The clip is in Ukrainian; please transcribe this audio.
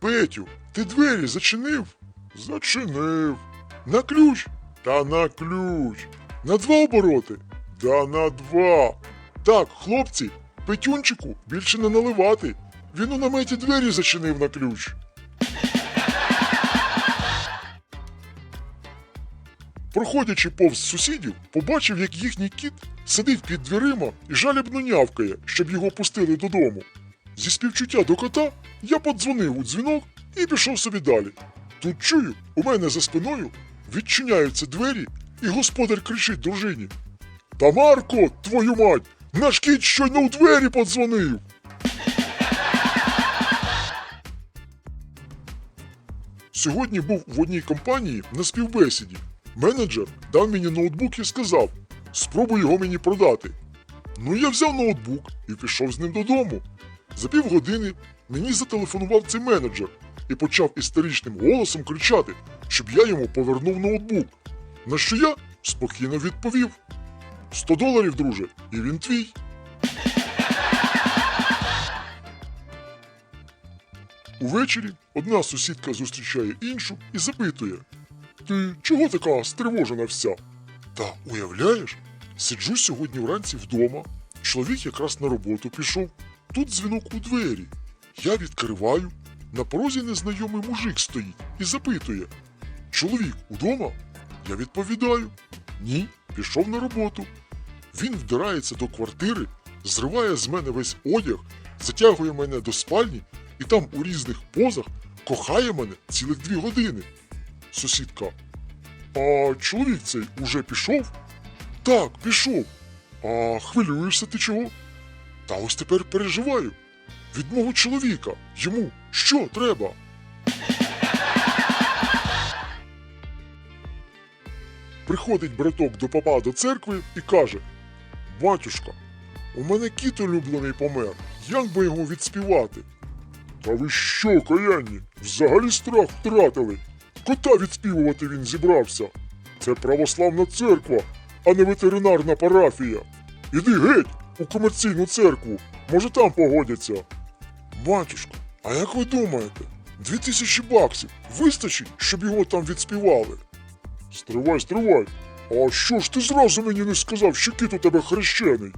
Петю, ти двері зачинив? Зачинив. На ключ? Та на ключ. На два обороти? Да на два. Так, хлопці, Петюнчику більше не наливати. Він у наметі двері зачинив на ключ. Проходячи повз сусідів, побачив, як їхній кіт сидить під дверима і жалібно нявкає, щоб його пустили додому. Зі співчуття до кота я подзвонив у дзвінок і пішов собі далі. Тут чую, у мене за спиною відчиняються двері, і господар кричить дружині. Тамарко, твою мать! Наш кіт щойно у двері подзвонив. Сьогодні був в одній компанії на співбесіді. Менеджер дав мені ноутбук і сказав: спробуй його мені продати. Ну, я взяв ноутбук і пішов з ним додому. За півгодини мені зателефонував цей менеджер і почав істеричним голосом кричати, щоб я йому повернув ноутбук. На що я спокійно відповів: 100 доларів, друже, і він твій. Увечері одна сусідка зустрічає іншу і запитує: Ти чого така стривожена вся? Та уявляєш, сиджу сьогодні вранці вдома. Чоловік якраз на роботу пішов. Тут дзвінок у двері. Я відкриваю. На порозі незнайомий мужик стоїть і запитує: Чоловік удома? Я відповідаю: Ні, пішов на роботу. Він вдирається до квартири, зриває з мене весь одяг, затягує мене до спальні і там у різних позах кохає мене цілих дві години. Сусідка. А чоловік цей уже пішов? Так, пішов. А хвилюєшся ти чого? Та ось тепер переживаю. Від мого чоловіка. Йому що треба? Приходить браток до папа до церкви і каже: Батюшка, у мене кіт улюблений помер. Як би його відспівати? Та ви що, каянні? Взагалі страх втратили. Кота відспівувати він зібрався. Це православна церква, а не ветеринарна парафія. Іди геть у комерційну церкву. Може там погодяться. Батюшко, а як ви думаєте, дві тисячі баксів вистачить, щоб його там відспівали? Стривай, стривай. А що ж ти зразу мені не сказав, що кіт у тебе хрещений?